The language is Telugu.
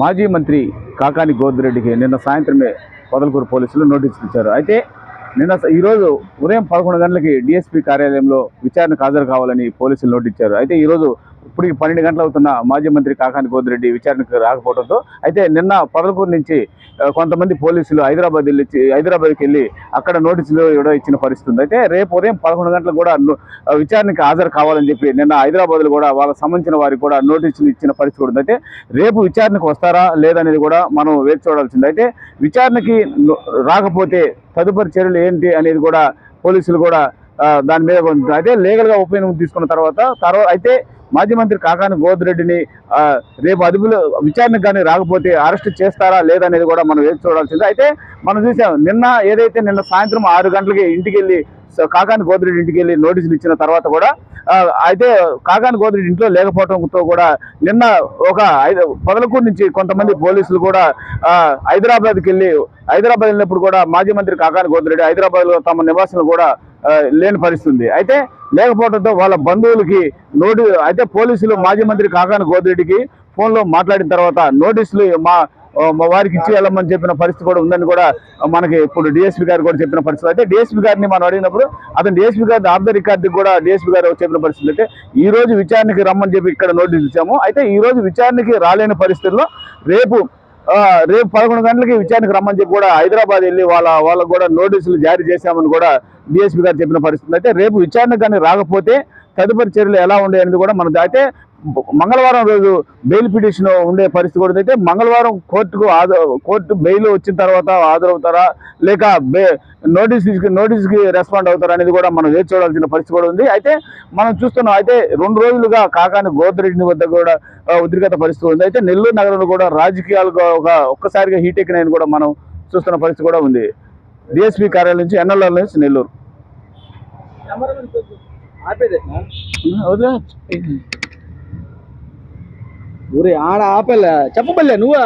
మాజీ మంత్రి కాకాని గోదిరెడ్డికి నిన్న సాయంత్రమే పొదలకూరు పోలీసులు నోటీసులు ఇచ్చారు. అయితే నిన్న ఈరోజు ఉదయం పదకొండు గంటలకి డిఎస్పీ కార్యాలయంలో విచారణకు హాజరు కావాలని పోలీసులు నోటీస్ ఇచ్చారు. అయితే ఈరోజు ఇప్పుడు పన్నెండు గంటలు అవుతున్న మాజీ మంత్రి కాకాని గోద్రెడ్డి విచారణకు రాకపోవడంతో అయితే నిన్న పొదలకూరు నుంచి కొంతమంది పోలీసులు హైదరాబాద్ వెళ్ళి హైదరాబాద్కి వెళ్ళి అక్కడ నోటీసులు ఇవ్వడం ఇచ్చిన పరిస్థితి ఉంది. అయితే రేపు ఉదయం పదకొండు గంటలకు కూడా విచారణకి హాజరు కావాలని చెప్పి నిన్న హైదరాబాద్లో కూడా వాళ్ళకి సంబంధించిన వారికి కూడా నోటీసులు ఇచ్చిన పరిస్థితి కూడా అయితే రేపు విచారణకు వస్తారా లేదనేది కూడా మనం వేచి చూడాల్సింది. అయితే విచారణకి రాకపోతే తదుపరి చర్యలు ఏంటి అనేది కూడా పోలీసులు కూడా దాని మీద అయితే లీగల్గా ఒపీనియన్ తీసుకున్న తర్వాత తర్వాత అయితే మాజీ మంత్రి కాకాని గోదిరెడ్డిని రేపు అదుపులో విచారణకు కానీ రాకపోతే అరెస్ట్ చేస్తారా లేదనేది కూడా మనం వేచి చూడాల్సింది. అయితే మనం చూసాం నిన్న ఏదైతే నిన్న సాయంత్రం ఆరు గంటలకి ఇంటికి వెళ్ళి కాకాని గోదిరెడ్డి ఇంటికి వెళ్ళి నోటీసులు ఇచ్చిన తర్వాత కూడా అయితే కాకాని గోదిరెడ్డి ఇంట్లో లేకపోవడంతో కూడా నిన్న ఒక ఐదు పొదలకూరు నుంచి కొంతమంది పోలీసులు కూడా హైదరాబాద్కి వెళ్ళి హైదరాబాద్ వెళ్ళినప్పుడు కూడా మాజీ మంత్రి కాకాని గోదిరెడ్డి హైదరాబాద్లో తమ నివాసులు కూడా లేని పరిస్థితి ఉంది అయితే లేకపోవడంతో వాళ్ళ బంధువులకి నోటి అయితే పోలీసులు మాజీ మంత్రి కాకాని గోదిరెడ్డికి ఫోన్లో మాట్లాడిన తర్వాత నోటీసులు మా మా వారికి ఇచ్చి వెళ్ళమని చెప్పిన పరిస్థితి కూడా ఉందని కూడా మనకి ఇప్పుడు డిఎస్పీ గారు కూడా చెప్పిన పరిస్థితి. అయితే డిఎస్పీ గారిని మనం అడిగినప్పుడు అతను డిఎస్పీ గారి ఆఫ్ ద రికార్డు కూడా డిఎస్పీ గారు చెప్పిన పరిస్థితి అయితే ఈ రోజు విచారణకి రమ్మని చెప్పి ఇక్కడ నోటీస్ ఇచ్చాము. అయితే ఈ రోజు విచారణకి రాలేని పరిస్థితుల్లో రేపు రేపు పదకొండు గంటలకి విచారణకు రమ్మని చెప్పి కూడా హైదరాబాద్ వెళ్ళి వాళ్ళ వాళ్ళకు కూడా నోటీసులు జారీ చేశామని కూడా డిఎస్పీ గారు చెప్పిన పరిస్థితి. అయితే రేపు విచారణకు కానీ రాకపోతే తదుపరి చర్యలు ఎలా ఉండే అనేది కూడా మనం అయితే మంగళవారం రోజు బెయిల్ పిటిషన్ ఉండే పరిస్థితి కూడా అయితే మంగళవారం కోర్టుకు కోర్టు బెయిల్ వచ్చిన తర్వాత హాజరవుతారా? లేక బే నోటీస్ నోటీస్కి రెస్పాండ్ అవుతారా అనేది కూడా మనం వేచి చూడాల్సిన పరిస్థితి కూడా ఉంది. అయితే మనం చూస్తున్నాం. అయితే రెండు రోజులుగా కాకాని గోద్రెడ్డి వద్ద కూడా ఆ, ఉద్రిక్తత పరిస్థితి ఉంది. అయితే నెల్లూరు నగరంలో కూడా రాజకీయాలుగా ఒక ఒక్కసారిగా హీట్ ఎక్కినాయని కూడా మనం చూస్తున్న పరిస్థితి కూడా ఉంది. డిఎస్పీ కార్యాలయం నుంచి ఎన్ఎల్ఆర్ నుంచి నెల్లూరు. ఊరే ఆడ ఆపేలే. చెప్పబల్లే నువ్వా?